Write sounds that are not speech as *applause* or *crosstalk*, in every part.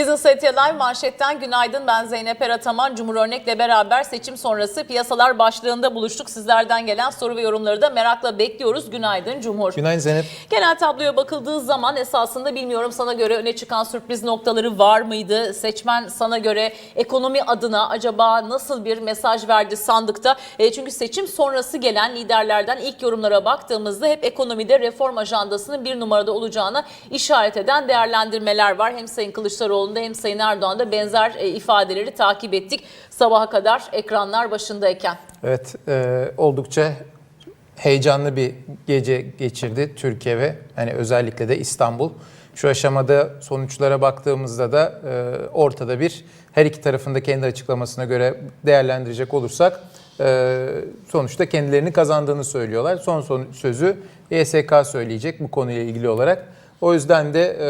Business ET Live manşetten günaydın. Ben Zeynep Erataman. Cumhur Örnek'le beraber seçim sonrası piyasalar başlığında buluştuk. Sizlerden gelen soru ve yorumları da merakla bekliyoruz. Günaydın Cumhur. Günaydın Zeynep. Genel tabloya bakıldığı zaman esasında bilmiyorum sana göre öne çıkan sürpriz noktaları var mıydı? Seçmen sana göre ekonomi adına acaba nasıl bir mesaj verdi sandıkta? E, çünkü seçim sonrası gelen liderlerden ilk yorumlara baktığımızda hep ekonomide reform ajandasının bir numarada olacağına işaret eden değerlendirmeler var. Hem Sayın Kılıçdaroğlu'nda hem Sayın Erdoğan'da benzer e, ifadeleri takip ettik sabaha kadar ekranlar başındayken. Evet, e, oldukça heyecanlı bir gece geçirdi Türkiye ve hani özellikle de İstanbul. Şu aşamada sonuçlara baktığımızda da e, ortada bir her iki tarafında kendi açıklamasına göre değerlendirecek olursak e, sonuçta kendilerini kazandığını söylüyorlar. Son, son sözü YSK söyleyecek bu konuyla ilgili olarak. O yüzden de e,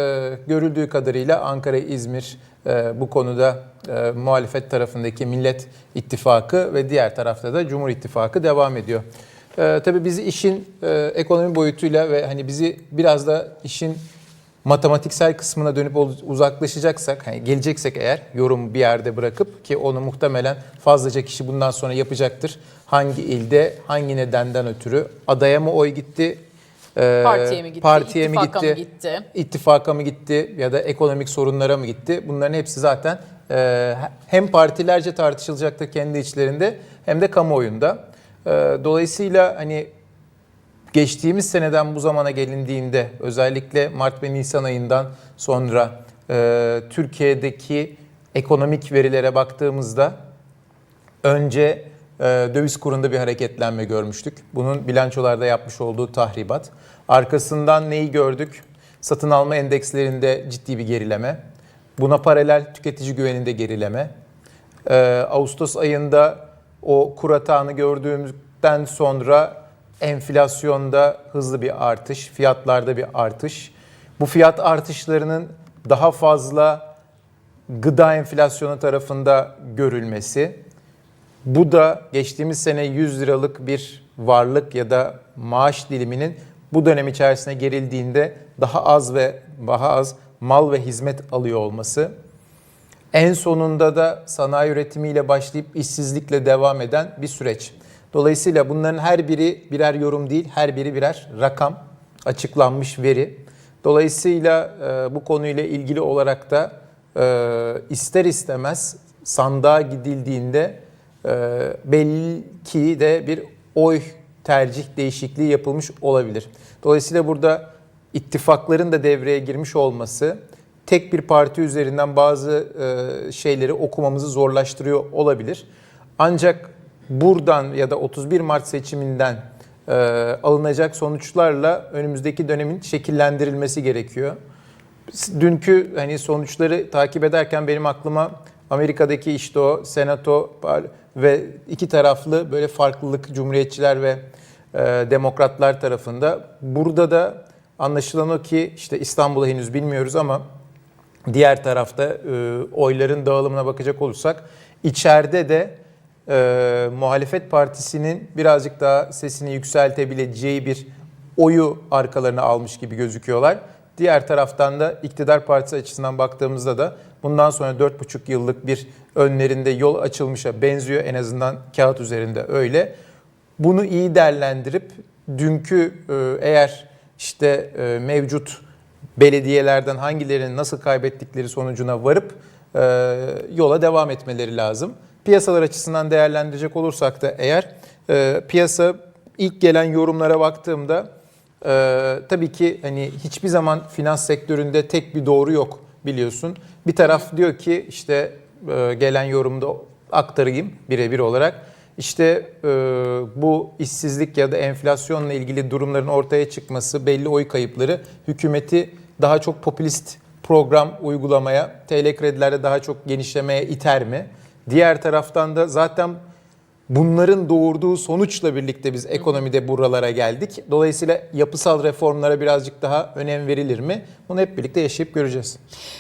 görüldüğü kadarıyla Ankara, İzmir e, bu konuda e, muhalefet tarafındaki Millet İttifakı ve diğer tarafta da Cumhur İttifakı devam ediyor. E, tabii bizi işin e, ekonomi boyutuyla ve hani bizi biraz da işin matematiksel kısmına dönüp uzaklaşacaksak, hani geleceksek eğer yorum bir yerde bırakıp ki onu muhtemelen fazlaca kişi bundan sonra yapacaktır. Hangi ilde, hangi nedenden ötürü adaya mı oy gitti, ee, Partiye mi gitti, partiye mi gitti, mı gitti? ittifaka mı gitti ya da ekonomik sorunlara mı gitti? Bunların hepsi zaten e, hem partilerce tartışılacaktır kendi içlerinde hem de kamuoyunda. E, dolayısıyla hani geçtiğimiz seneden bu zamana gelindiğinde özellikle Mart ve Nisan ayından sonra e, Türkiye'deki ekonomik verilere baktığımızda önce e, döviz kurunda bir hareketlenme görmüştük. Bunun bilançolarda yapmış olduğu tahribat. Arkasından neyi gördük? Satın alma endekslerinde ciddi bir gerileme. Buna paralel tüketici güveninde gerileme. E, Ağustos ayında o kur atağını gördüğümüzden sonra enflasyonda hızlı bir artış, fiyatlarda bir artış. Bu fiyat artışlarının daha fazla gıda enflasyonu tarafında görülmesi. Bu da geçtiğimiz sene 100 liralık bir varlık ya da maaş diliminin bu dönem içerisine gerildiğinde daha az ve daha az mal ve hizmet alıyor olması. En sonunda da sanayi üretimiyle başlayıp işsizlikle devam eden bir süreç. Dolayısıyla bunların her biri birer yorum değil, her biri birer rakam, açıklanmış veri. Dolayısıyla e, bu konuyla ilgili olarak da e, ister istemez sandığa gidildiğinde belki de bir oy tercih değişikliği yapılmış olabilir. Dolayısıyla burada ittifakların da devreye girmiş olması tek bir parti üzerinden bazı e, şeyleri okumamızı zorlaştırıyor olabilir. Ancak buradan ya da 31 Mart seçiminden e, alınacak sonuçlarla önümüzdeki dönemin şekillendirilmesi gerekiyor. Dünkü hani sonuçları takip ederken benim aklıma Amerika'daki işte o senato ve iki taraflı böyle farklılık cumhuriyetçiler ve e, demokratlar tarafında. Burada da anlaşılan o ki işte İstanbul'u henüz bilmiyoruz ama diğer tarafta e, oyların dağılımına bakacak olursak içeride de e, muhalefet partisinin birazcık daha sesini yükseltebileceği bir oyu arkalarına almış gibi gözüküyorlar. Diğer taraftan da iktidar partisi açısından baktığımızda da bundan sonra 4,5 yıllık bir önlerinde yol açılmışa benziyor en azından kağıt üzerinde öyle. Bunu iyi değerlendirip dünkü e, eğer işte e, mevcut belediyelerden hangilerinin nasıl kaybettikleri sonucuna varıp e, yola devam etmeleri lazım. Piyasalar açısından değerlendirecek olursak da eğer piyasa ilk gelen yorumlara baktığımda tabii ki hani hiçbir zaman finans sektöründe tek bir doğru yok biliyorsun. Bir taraf diyor ki işte e, gelen yorumda aktarayım birebir olarak. İşte e, bu işsizlik ya da enflasyonla ilgili durumların ortaya çıkması, belli oy kayıpları hükümeti daha çok popülist program uygulamaya, TL kredilerde daha çok genişlemeye iter mi? Diğer taraftan da zaten bunların doğurduğu sonuçla birlikte biz ekonomide buralara geldik. Dolayısıyla yapısal reformlara birazcık daha önem verilir mi? Bunu hep birlikte yaşayıp göreceğiz.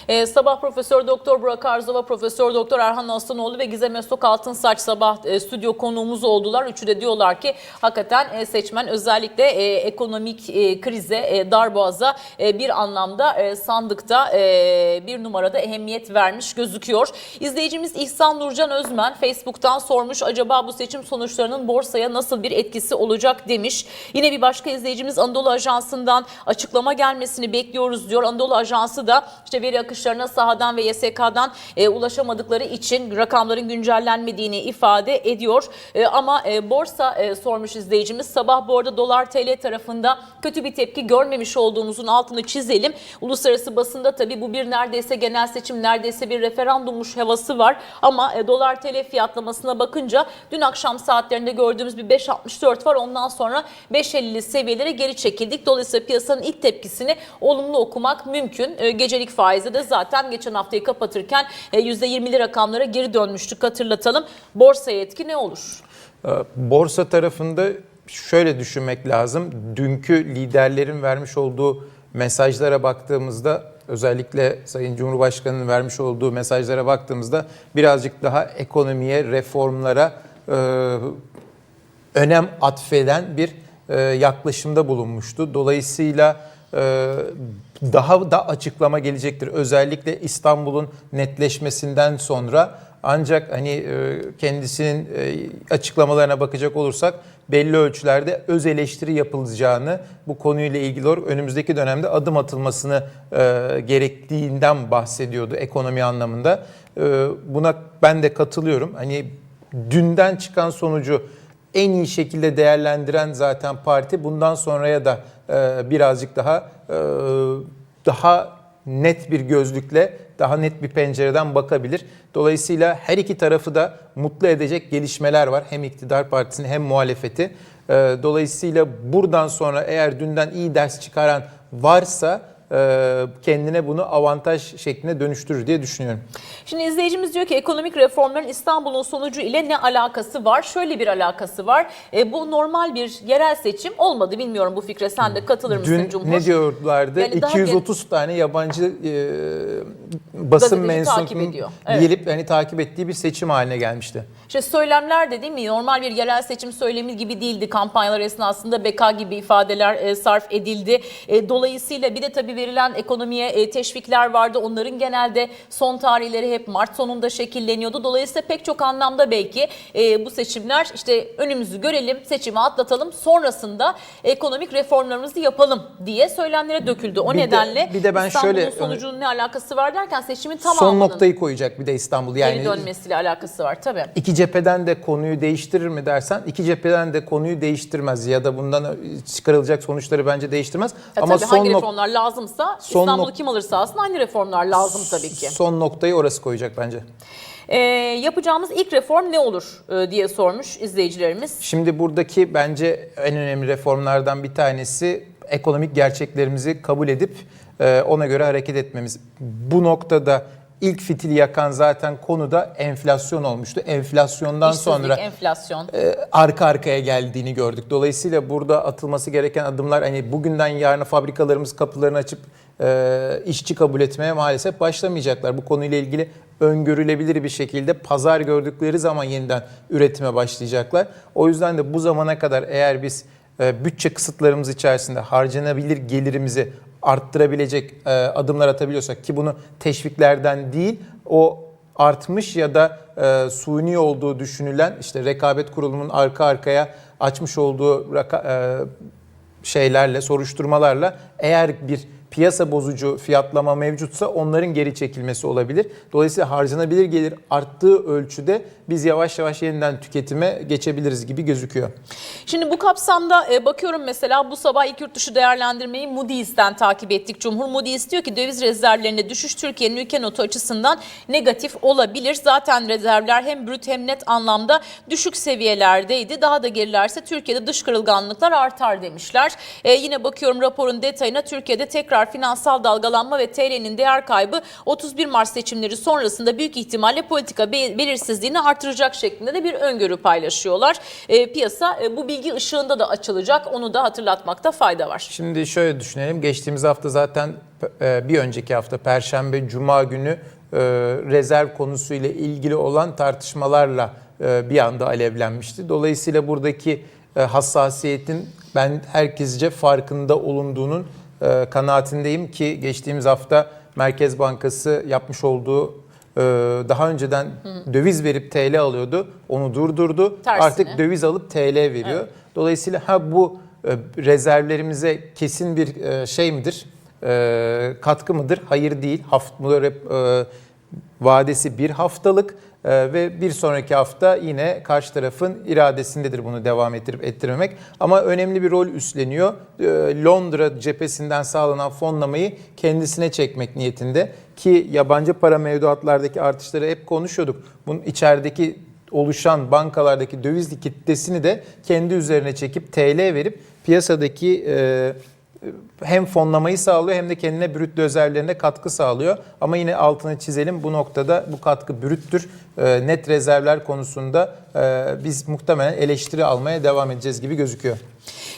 Ee, sabah Profesör Doktor Burak Arzova, Profesör Doktor Erhan Aslanoğlu ve Gizem Öztok Altınsaç sabah e, stüdyo konuğumuz oldular. Üçü de diyorlar ki hakikaten e, seçmen özellikle e, ekonomik e, krize, e, darboğaza e, bir anlamda e, sandıkta e, bir numarada ehemmiyet vermiş gözüküyor. İzleyicimiz İhsan Nurcan Özmen Facebook'tan sormuş acaba bu seçim sonuçlarının borsaya nasıl bir etkisi olacak demiş. Yine bir başka izleyicimiz Anadolu Ajansı'ndan açıklama gelmesini bekliyoruz diyor. Anadolu Ajansı da işte veri akışlarına sahadan ve YSK'dan e, ulaşamadıkları için rakamların güncellenmediğini ifade ediyor. E, ama e, borsa e, sormuş izleyicimiz. Sabah bu arada dolar TL tarafında kötü bir tepki görmemiş olduğumuzun altını çizelim. Uluslararası basında tabii bu bir neredeyse genel seçim, neredeyse bir referandummuş havası var. Ama e, dolar TL fiyatlamasına bakınca dün akşam saatlerinde gördüğümüz bir 5.64 var. Ondan sonra 5.50'li seviyelere geri çekildik. Dolayısıyla piyasanın ilk tepkisini olumlu okumak mümkün. E, gecelik faizde de zaten geçen haftayı kapatırken e, %20'li rakamlara geri dönmüştük hatırlatalım. Borsaya etki ne olur? Ee, Borsa tarafında şöyle düşünmek lazım. Dünkü liderlerin vermiş olduğu mesajlara baktığımızda özellikle Sayın Cumhurbaşkanı'nın vermiş olduğu mesajlara baktığımızda birazcık daha ekonomiye, reformlara önem atfeden bir e, yaklaşımda bulunmuştu. Dolayısıyla e, daha da açıklama gelecektir. Özellikle İstanbul'un netleşmesinden sonra ancak hani e, kendisinin e, açıklamalarına bakacak olursak belli ölçülerde öz eleştiri yapılacağını bu konuyla ilgili olarak önümüzdeki dönemde adım atılmasını e, gerektiğinden bahsediyordu ekonomi anlamında. E, buna ben de katılıyorum. Hani dünden çıkan sonucu en iyi şekilde değerlendiren zaten parti bundan sonraya da e, birazcık daha e, daha net bir gözlükle daha net bir pencereden bakabilir. Dolayısıyla her iki tarafı da mutlu edecek gelişmeler var. Hem iktidar partisini hem muhalefeti. E, dolayısıyla buradan sonra eğer dünden iyi ders çıkaran varsa kendine bunu avantaj şekline dönüştürür diye düşünüyorum. Şimdi izleyicimiz diyor ki ekonomik reformların İstanbul'un sonucu ile ne alakası var? Şöyle bir alakası var. E, bu normal bir yerel seçim olmadı. Bilmiyorum bu fikre sen de katılır mısın Dün Cumhur? ne diyorlardı? Yani daha 230 tane yabancı e, basın ediyor. Evet. gelip hani takip ettiği bir seçim haline gelmişti. İşte söylemler de değil mi? Normal bir yerel seçim söylemi gibi değildi. Kampanyalar esnasında beka gibi ifadeler e, sarf edildi. E, dolayısıyla bir de tabii verilen ekonomiye e, teşvikler vardı. Onların genelde son tarihleri hep Mart sonunda şekilleniyordu. Dolayısıyla pek çok anlamda belki e, bu seçimler işte önümüzü görelim, seçimi atlatalım. Sonrasında ekonomik reformlarımızı yapalım diye söylemlere döküldü. O Bir de- nedenle bir de ben İstanbul'un şöyle- sonucunun ne alakası var derken seçimin Son tamamının noktayı koyacak bir de İstanbul. geri Yani dönmesiyle alakası var tabii. iki cepheden de konuyu değiştirir mi dersen iki cepheden de konuyu değiştirmez ya da bundan çıkarılacak sonuçları bence değiştirmez. Ya Ama tabii son hangi reformlar lazımsa son İstanbul'u kim alırsa alsın aynı reformlar lazım tabii ki. son noktayı orası koyacak bence. Ee, yapacağımız ilk reform ne olur e, diye sormuş izleyicilerimiz. Şimdi buradaki bence en önemli reformlardan bir tanesi ekonomik gerçeklerimizi kabul edip e, ona göre hareket etmemiz. Bu noktada ilk fitili yakan zaten konuda enflasyon olmuştu. Enflasyondan İşsizlik, sonra enflasyon. e, arka arkaya geldiğini gördük. Dolayısıyla burada atılması gereken adımlar hani bugünden yarına fabrikalarımız kapılarını açıp e, işçi kabul etmeye maalesef başlamayacaklar. Bu konuyla ilgili öngörülebilir bir şekilde pazar gördükleri zaman yeniden üretime başlayacaklar. O yüzden de bu zamana kadar eğer biz e, bütçe kısıtlarımız içerisinde harcanabilir gelirimizi arttırabilecek e, adımlar atabiliyorsak ki bunu teşviklerden değil o artmış ya da e, suni olduğu düşünülen işte rekabet kurulumunun arka arkaya açmış olduğu raka- e, şeylerle, soruşturmalarla eğer bir piyasa bozucu fiyatlama mevcutsa onların geri çekilmesi olabilir. Dolayısıyla harcanabilir gelir arttığı ölçüde biz yavaş yavaş yeniden tüketime geçebiliriz gibi gözüküyor. Şimdi bu kapsamda e, bakıyorum mesela bu sabah ilk yurt dışı değerlendirmeyi Moody's'ten takip ettik. Cumhur Moody's diyor ki döviz rezervlerinde düşüş Türkiye'nin ülke notu açısından negatif olabilir. Zaten rezervler hem brüt hem net anlamda düşük seviyelerdeydi. Daha da gerilerse Türkiye'de dış kırılganlıklar artar demişler. E, yine bakıyorum raporun detayına Türkiye'de tekrar finansal dalgalanma ve TL'nin değer kaybı 31 Mart seçimleri sonrasında büyük ihtimalle politika be- belirsizliğini artıracak şeklinde de bir öngörü paylaşıyorlar. E, piyasa e, bu bilgi ışığında da açılacak. Onu da hatırlatmakta fayda var. Şimdi şöyle düşünelim. Geçtiğimiz hafta zaten e, bir önceki hafta Perşembe, Cuma günü e, rezerv konusuyla ilgili olan tartışmalarla e, bir anda alevlenmişti. Dolayısıyla buradaki e, hassasiyetin ben herkesce farkında olunduğunun e, kanaatindeyim ki geçtiğimiz hafta Merkez Bankası yapmış olduğu daha önceden döviz verip TL alıyordu. Onu durdurdu. Tersine. Artık döviz alıp TL veriyor. Dolayısıyla ha bu e, rezervlerimize kesin bir e, şey midir? E, katkı mıdır? Hayır değil. Haft, bu rep- e, vadesi bir haftalık ve bir sonraki hafta yine karşı tarafın iradesindedir bunu devam ettirip ettirmemek. Ama önemli bir rol üstleniyor. Londra cephesinden sağlanan fonlamayı kendisine çekmek niyetinde ki yabancı para mevduatlardaki artışları hep konuşuyorduk. Bunun içerideki oluşan bankalardaki döviz likiditesini de kendi üzerine çekip TL verip piyasadaki e, hem fonlamayı sağlıyor hem de kendine brüt rezervlerine katkı sağlıyor. Ama yine altını çizelim bu noktada bu katkı brüttür. E, net rezervler konusunda e, biz muhtemelen eleştiri almaya devam edeceğiz gibi gözüküyor.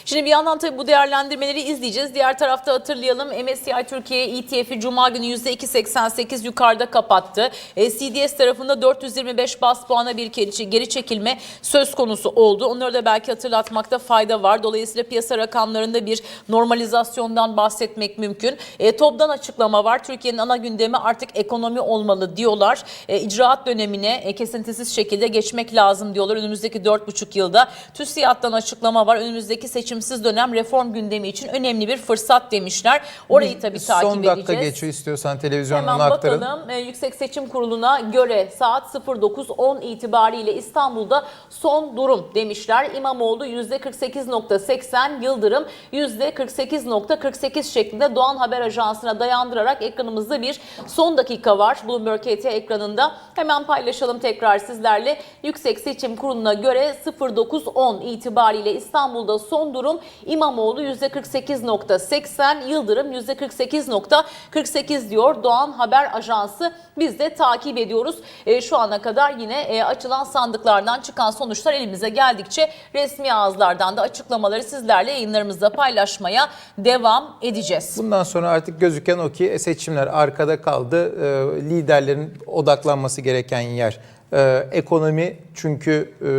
Şimdi bir yandan tabii bu değerlendirmeleri izleyeceğiz. Diğer tarafta hatırlayalım MSCI Türkiye ETF'i Cuma günü %2.88 yukarıda kapattı. E, CDS tarafında 425 bas puana bir geri çekilme söz konusu oldu. Onları da belki hatırlatmakta fayda var. Dolayısıyla piyasa rakamlarında bir normalizasyondan bahsetmek mümkün. E, TOB'dan açıklama var. Türkiye'nin ana gündemi artık ekonomi olmalı diyorlar. E, icraat dönemine e, kesintisiz şekilde geçmek lazım diyorlar önümüzdeki 4,5 yılda. TÜSİAD'dan açıklama var. Önümüzdeki seçimsiz dönem reform gündemi için önemli bir fırsat demişler. Orayı tabii takip Son dakika edeceğiz. geçiyor istiyorsan televizyondan Hemen aktarın. bakalım. Ee, Yüksek Seçim Kurulu'na göre saat 09.10 itibariyle İstanbul'da son durum demişler. İmamoğlu %48.80, Yıldırım %48.48 şeklinde Doğan Haber Ajansı'na dayandırarak ekranımızda bir son dakika var. Bloomberg KT ekranında. Hemen paylaşalım tekrar sizlerle. Yüksek Seçim Kurulu'na göre 09.10 itibariyle İstanbul'da son durum İmamoğlu %48.80, Yıldırım %48.48 diyor Doğan Haber Ajansı. Biz de takip ediyoruz. E, şu ana kadar yine e, açılan sandıklardan çıkan sonuçlar elimize geldikçe resmi ağızlardan da açıklamaları sizlerle yayınlarımızda paylaşmaya devam edeceğiz. Bundan sonra artık gözüken o ki seçimler arkada kaldı. Ee, liderlerin odaklanması gereken yer. Ee, ekonomi çünkü e,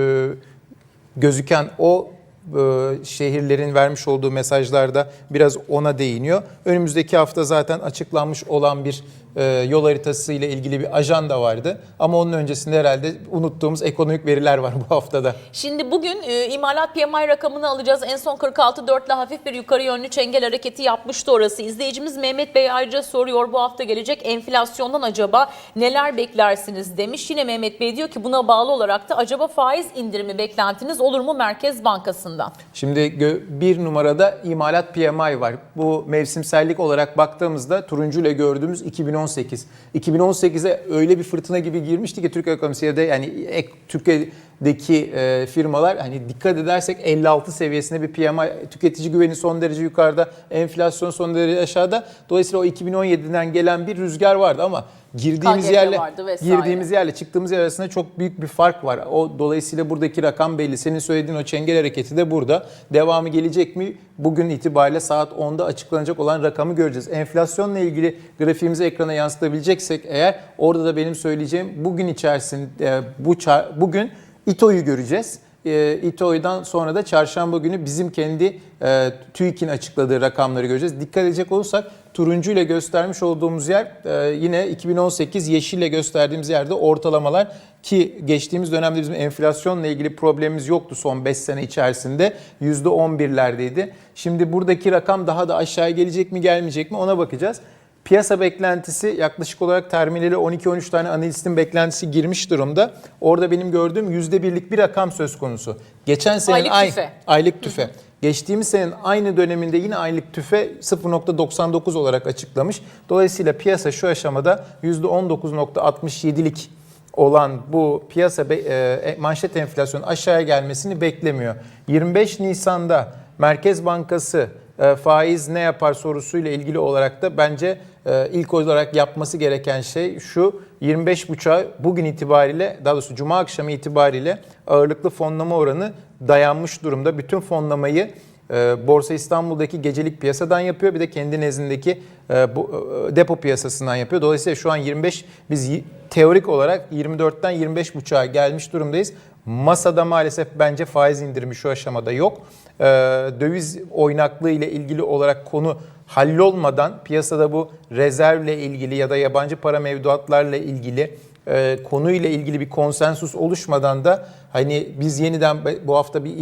gözüken o e, şehirlerin vermiş olduğu mesajlarda biraz ona değiniyor. Önümüzdeki hafta zaten açıklanmış olan bir e, yol haritası ile ilgili bir ajanda vardı. Ama onun öncesinde herhalde unuttuğumuz ekonomik veriler var *laughs* bu haftada. Şimdi bugün e, imalat PMI rakamını alacağız. En son 46.4 ile hafif bir yukarı yönlü çengel hareketi yapmıştı orası. İzleyicimiz Mehmet Bey ayrıca soruyor bu hafta gelecek enflasyondan acaba neler beklersiniz demiş. Yine Mehmet Bey diyor ki buna bağlı olarak da acaba faiz indirimi beklentiniz olur mu Merkez Bankası'ndan? Şimdi bir numarada imalat PMI var. Bu mevsimsellik olarak baktığımızda turuncu ile gördüğümüz 2018. 2018'e öyle bir fırtına gibi girmişti ki Türkiye ekonomisiye de yani ek, Türkiye'deki e, firmalar hani dikkat edersek 56 seviyesinde bir PMI tüketici güveni son derece yukarıda, enflasyon son derece aşağıda. Dolayısıyla o 2017'den gelen bir rüzgar vardı ama girdiğimiz KGF yerle girdiğimiz yerle çıktığımız yer arasında çok büyük bir fark var. O dolayısıyla buradaki rakam belli. Senin söylediğin o çengel hareketi de burada. Devamı gelecek mi? Bugün itibariyle saat 10'da açıklanacak olan rakamı göreceğiz. Enflasyonla ilgili grafiğimizi ekrana yansıtabileceksek eğer orada da benim söyleyeceğim bugün içerisinde e, bu bugün İTO'yu göreceğiz. E, İTO'dan sonra da çarşamba günü bizim kendi e, TÜİK'in açıkladığı rakamları göreceğiz. Dikkat edecek olursak turuncu ile göstermiş olduğumuz yer e, yine 2018 yeşille gösterdiğimiz yerde ortalamalar ki geçtiğimiz dönemde bizim enflasyonla ilgili problemimiz yoktu son 5 sene içerisinde %11'lerdeydi. Şimdi buradaki rakam daha da aşağı gelecek mi gelmeyecek mi ona bakacağız. Piyasa beklentisi yaklaşık olarak terminali 12-13 tane analistin beklentisi girmiş durumda. Orada benim gördüğüm %1'lik bir rakam söz konusu. Geçen senenin Aylık ay- tüfe. aylık tüfe. Geçtiğimiz senenin aynı döneminde yine aylık tüfe 0.99 olarak açıklamış. Dolayısıyla piyasa şu aşamada %19.67'lik olan bu piyasa be- e, manşet enflasyonu aşağıya gelmesini beklemiyor. 25 Nisan'da Merkez Bankası e, faiz ne yapar sorusuyla ilgili olarak da bence e, ilk olarak yapması gereken şey şu 25 buçuğa bugün itibariyle daha doğrusu cuma akşamı itibariyle ağırlıklı fonlama oranı dayanmış durumda. Bütün fonlamayı e, Borsa İstanbul'daki gecelik piyasadan yapıyor bir de kendi nezdindeki e, e, depo piyasasından yapıyor. Dolayısıyla şu an 25 biz teorik olarak 24'ten 25 buçuğa gelmiş durumdayız. Masada maalesef bence faiz indirimi şu aşamada yok. Döviz oynaklığı ile ilgili olarak konu hallolmadan piyasada bu rezervle ilgili ya da yabancı para mevduatlarla ilgili e, konuyla ilgili bir konsensus oluşmadan da hani biz yeniden bu hafta bir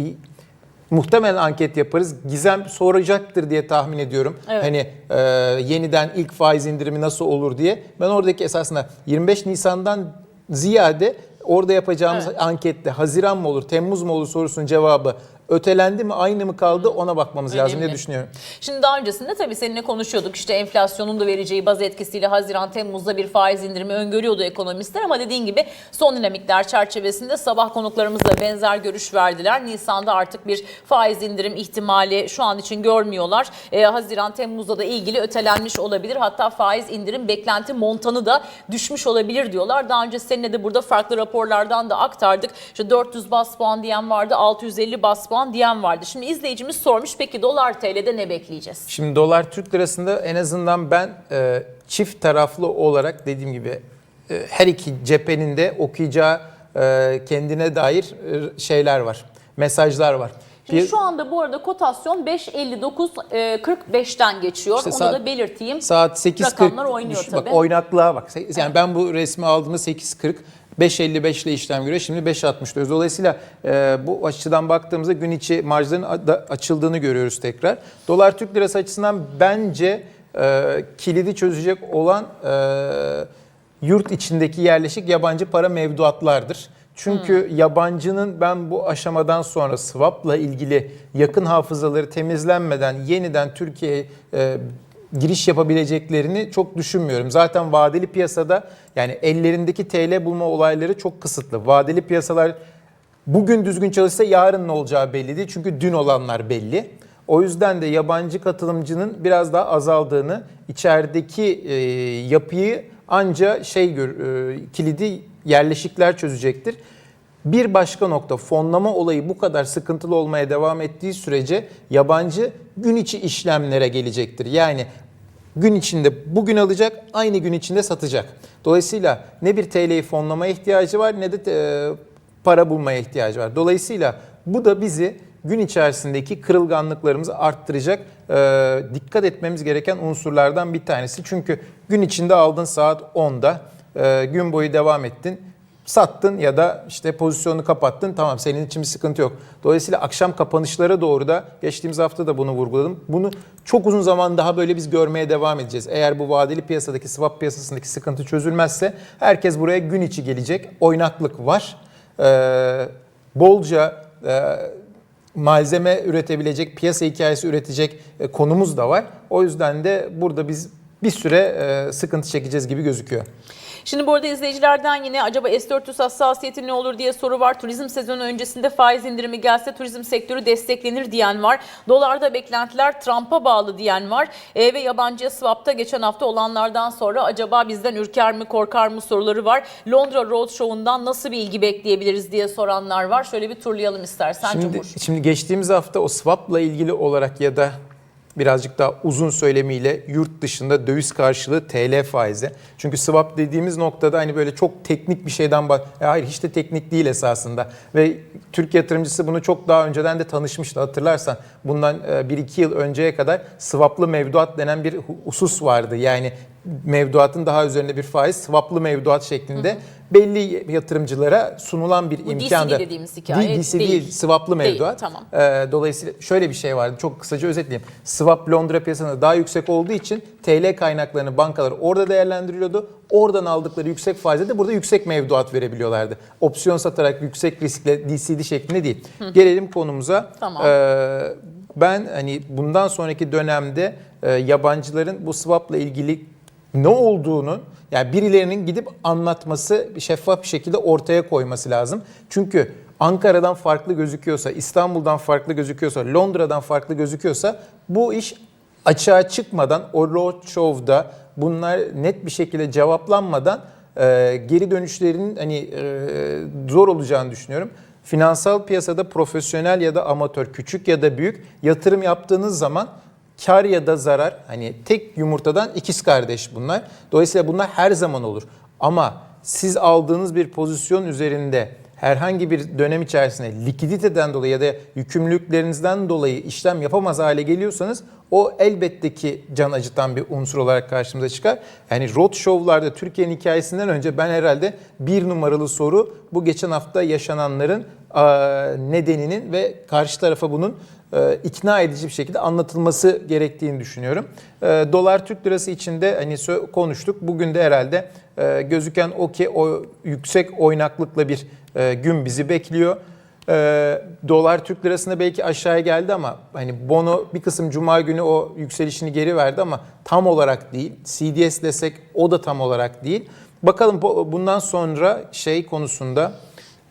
muhtemelen anket yaparız. Gizem soracaktır diye tahmin ediyorum. Evet. Hani e, yeniden ilk faiz indirimi nasıl olur diye. Ben oradaki esasında 25 Nisan'dan ziyade orada yapacağımız Evet. ankette Haziran mı olur, Temmuz mu olur sorusunun cevabı ötelendi mi, aynı mı kaldı ona bakmamız lazım diye Önemli. düşünüyorum. Şimdi daha öncesinde tabii seninle konuşuyorduk işte enflasyonun da vereceği baz etkisiyle Haziran Temmuz'da bir faiz indirimi öngörüyordu ekonomistler ama dediğin gibi son dinamikler çerçevesinde sabah konuklarımız da benzer görüş verdiler. Nisan'da artık bir faiz indirim ihtimali şu an için görmüyorlar. Ee, Haziran Temmuz'da da ilgili ötelenmiş olabilir. Hatta faiz indirim beklenti montanı da düşmüş olabilir diyorlar. Daha önce seninle de burada farklı raporlardan da aktardık. İşte 400 bas puan diyen vardı, 650 bas puan diyen vardı. Şimdi izleyicimiz sormuş peki dolar TL'de ne bekleyeceğiz? Şimdi dolar Türk lirasında en azından ben e, çift taraflı olarak dediğim gibi e, her iki cephenin de okuyacağı e, kendine dair e, şeyler var. Mesajlar var. Şimdi Bir- şu anda bu arada kotasyon 5.59.45'ten geçiyor. İşte Onu saat- da belirteyim. Saat 8.40. Rakamlar oynuyor tabii. Bak oynaklığa bak. Yani ben bu resmi aldığımda 8.40. 5.55 ile işlem görüyor. Şimdi 5.60 diyoruz. Dolayısıyla e, bu açıdan baktığımızda gün içi marjların da açıldığını görüyoruz tekrar. Dolar Türk lirası açısından bence e, kilidi çözecek olan e, yurt içindeki yerleşik yabancı para mevduatlardır. Çünkü yabancının ben bu aşamadan sonra swap'la ilgili yakın hafızaları temizlenmeden yeniden Türkiye'ye e, giriş yapabileceklerini çok düşünmüyorum. Zaten vadeli piyasada yani ellerindeki TL bulma olayları çok kısıtlı. Vadeli piyasalar bugün düzgün çalışsa yarın ne olacağı belli değil. Çünkü dün olanlar belli. O yüzden de yabancı katılımcının biraz daha azaldığını, içerideki e, yapıyı anca şey gör, e, kilidi yerleşikler çözecektir. Bir başka nokta fonlama olayı bu kadar sıkıntılı olmaya devam ettiği sürece yabancı gün içi işlemlere gelecektir. Yani gün içinde bugün alacak, aynı gün içinde satacak. Dolayısıyla ne bir TL'yi fonlamaya ihtiyacı var ne de e, para bulmaya ihtiyacı var. Dolayısıyla bu da bizi gün içerisindeki kırılganlıklarımızı arttıracak e, dikkat etmemiz gereken unsurlardan bir tanesi. Çünkü gün içinde aldın saat 10'da e, gün boyu devam ettin sattın ya da işte pozisyonu kapattın tamam senin için bir sıkıntı yok. Dolayısıyla akşam kapanışlara doğru da geçtiğimiz hafta da bunu vurguladım. Bunu çok uzun zaman daha böyle biz görmeye devam edeceğiz. Eğer bu vadeli piyasadaki swap piyasasındaki sıkıntı çözülmezse herkes buraya gün içi gelecek. Oynaklık var. Ee, bolca e, malzeme üretebilecek, piyasa hikayesi üretecek e, konumuz da var. O yüzden de burada biz bir süre e, sıkıntı çekeceğiz gibi gözüküyor. Şimdi bu arada izleyicilerden yine acaba S-400 hassasiyeti ne olur diye soru var. Turizm sezonu öncesinde faiz indirimi gelse turizm sektörü desteklenir diyen var. Dolarda beklentiler Trump'a bağlı diyen var. E, ve yabancıya swap'ta geçen hafta olanlardan sonra acaba bizden ürker mi korkar mı soruları var. Londra Roadshow'undan nasıl bir ilgi bekleyebiliriz diye soranlar var. Şöyle bir turlayalım istersen Şimdi, Cumhur. şimdi geçtiğimiz hafta o swap'la ilgili olarak ya da birazcık daha uzun söylemiyle yurt dışında döviz karşılığı TL faizi. Çünkü swap dediğimiz noktada hani böyle çok teknik bir şeyden bak. Hayır hiç de teknik değil esasında. Ve Türk yatırımcısı bunu çok daha önceden de tanışmıştı hatırlarsan. Bundan 1-2 yıl önceye kadar swaplı mevduat denen bir husus vardı. Yani mevduatın daha üzerinde bir faiz swaplı mevduat şeklinde belli yatırımcılara sunulan bir Bu imkandı. DCD dediğimiz hikaye Değil, DCD değil. değil, swaplı Değil, mevduat. tamam. Ee, dolayısıyla şöyle bir şey vardı. Çok kısaca özetleyeyim. Swap Londra piyasasında daha yüksek olduğu için TL kaynaklarını bankalar orada değerlendiriyordu. Oradan aldıkları yüksek faizle de burada yüksek mevduat verebiliyorlardı. Opsiyon satarak yüksek riskle DCD şeklinde değil. Gelelim konumuza. Tamam. Ee, ben hani bundan sonraki dönemde e, yabancıların bu swapla ilgili ne olduğunu yani birilerinin gidip anlatması şeffaf bir şekilde ortaya koyması lazım. Çünkü Ankara'dan farklı gözüküyorsa, İstanbul'dan farklı gözüküyorsa, Londra'dan farklı gözüküyorsa bu iş açığa çıkmadan o road show'da bunlar net bir şekilde cevaplanmadan e, geri dönüşlerinin hani e, zor olacağını düşünüyorum. Finansal piyasada profesyonel ya da amatör, küçük ya da büyük yatırım yaptığınız zaman kar ya da zarar hani tek yumurtadan ikiz kardeş bunlar. Dolayısıyla bunlar her zaman olur. Ama siz aldığınız bir pozisyon üzerinde herhangi bir dönem içerisinde likiditeden dolayı ya da yükümlülüklerinizden dolayı işlem yapamaz hale geliyorsanız o elbette ki can acıtan bir unsur olarak karşımıza çıkar. Yani road show'larda Türkiye'nin hikayesinden önce ben herhalde bir numaralı soru bu geçen hafta yaşananların nedeninin ve karşı tarafa bunun e, ikna edici bir şekilde anlatılması gerektiğini düşünüyorum. E, Dolar Türk lirası içinde hani konuştuk. Bugün de herhalde e, gözüken o ki o yüksek oynaklıkla bir e, gün bizi bekliyor. E, Dolar Türk lirasında belki aşağıya geldi ama hani bono bir kısım cuma günü o yükselişini geri verdi ama tam olarak değil. CDS desek o da tam olarak değil. Bakalım bu- bundan sonra şey konusunda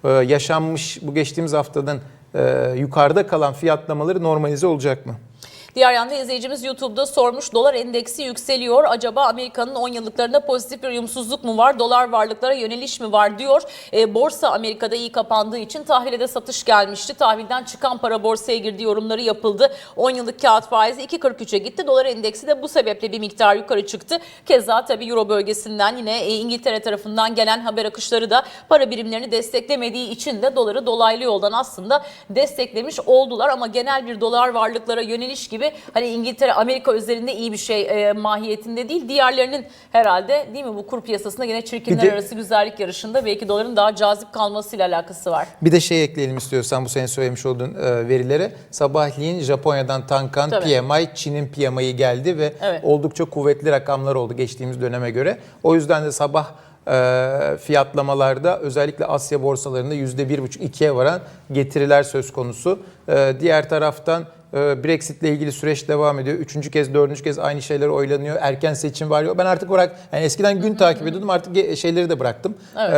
e, yaşanmış bu geçtiğimiz haftanın e, yukarıda kalan fiyatlamaları normalize olacak mı? Diğer yanda izleyicimiz YouTube'da sormuş dolar endeksi yükseliyor. Acaba Amerika'nın 10 yıllıklarında pozitif bir uyumsuzluk mu var? Dolar varlıklara yöneliş mi var diyor. E, borsa Amerika'da iyi kapandığı için tahvile de satış gelmişti. Tahvilden çıkan para borsaya girdi yorumları yapıldı. 10 yıllık kağıt faizi 2.43'e gitti. Dolar endeksi de bu sebeple bir miktar yukarı çıktı. Keza tabii Euro bölgesinden yine e, İngiltere tarafından gelen haber akışları da para birimlerini desteklemediği için de doları dolaylı yoldan aslında desteklemiş oldular. Ama genel bir dolar varlıklara yöneliş gibi hani İngiltere Amerika üzerinde iyi bir şey e, mahiyetinde değil. Diğerlerinin herhalde değil mi bu kur piyasasında gene çirkinler de- arası güzellik yarışında belki doların daha cazip kalmasıyla alakası var. Bir de şey ekleyelim istiyorsan bu senin söylemiş olduğun e, verilere. Sabahleyin Japonya'dan tankan Tabii. PMI, Çin'in PMI'yi geldi ve Evet. oldukça kuvvetli rakamlar oldu geçtiğimiz döneme göre. O yüzden de sabah e, fiyatlamalarda özellikle Asya borsalarında %1,5-2'ye varan getiriler söz konusu. E, diğer taraftan e, Brexit ile ilgili süreç devam ediyor. Üçüncü kez, dördüncü kez aynı şeyler oylanıyor. Erken seçim var. Ben artık bırak, yani eskiden gün takip ediyordum artık şeyleri de bıraktım. Evet. E,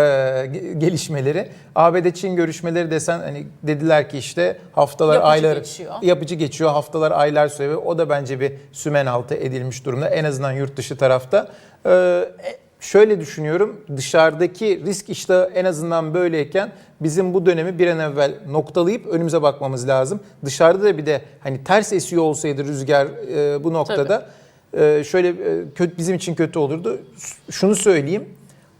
ge- gelişmeleri. ABD-Çin görüşmeleri desen hani dediler ki işte haftalar, Yapıcı aylar geçiyor. yapıcı geçiyor. Haftalar, aylar sürüyor. O da bence bir sümen altı edilmiş durumda. En azından yurt dışı tarafta. Ee, şöyle düşünüyorum. Dışarıdaki risk iştahı en azından böyleyken bizim bu dönemi bir an evvel noktalayıp önümüze bakmamız lazım. Dışarıda da bir de hani ters esiyor olsaydı rüzgar e, bu noktada e, şöyle e, kötü bizim için kötü olurdu. Şunu söyleyeyim.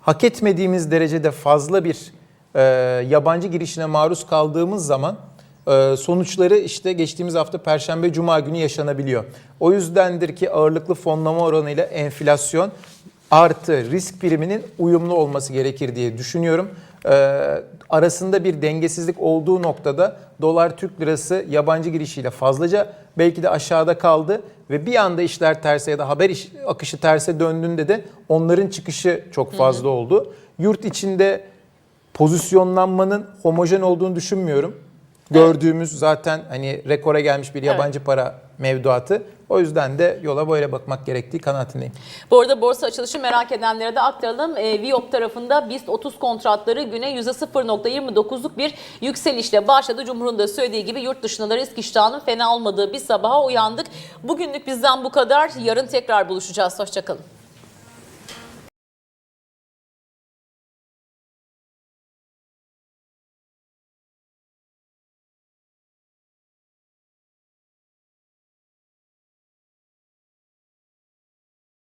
Hak etmediğimiz derecede fazla bir e, yabancı girişine maruz kaldığımız zaman ee, sonuçları işte geçtiğimiz hafta Perşembe Cuma günü yaşanabiliyor. O yüzdendir ki ağırlıklı fonlama oranıyla enflasyon artı risk priminin uyumlu olması gerekir diye düşünüyorum. Ee, arasında bir dengesizlik olduğu noktada dolar Türk lirası yabancı girişiyle fazlaca belki de aşağıda kaldı ve bir anda işler terse ya da haber iş, akışı terse döndüğünde de onların çıkışı çok fazla oldu. Yurt içinde pozisyonlanmanın homojen olduğunu düşünmüyorum. Gördüğümüz zaten hani rekora gelmiş bir yabancı para mevduatı. O yüzden de yola böyle bakmak gerektiği kanaatindeyim. Bu arada borsa açılışı merak edenlere de aktaralım. E, Viyop tarafında BIST 30 kontratları güne %0.29'luk bir yükselişle başladı. Cumhur'un da söylediği gibi yurt dışında da risk iştahının fena olmadığı bir sabaha uyandık. Bugünlük bizden bu kadar. Yarın tekrar buluşacağız. Hoşçakalın.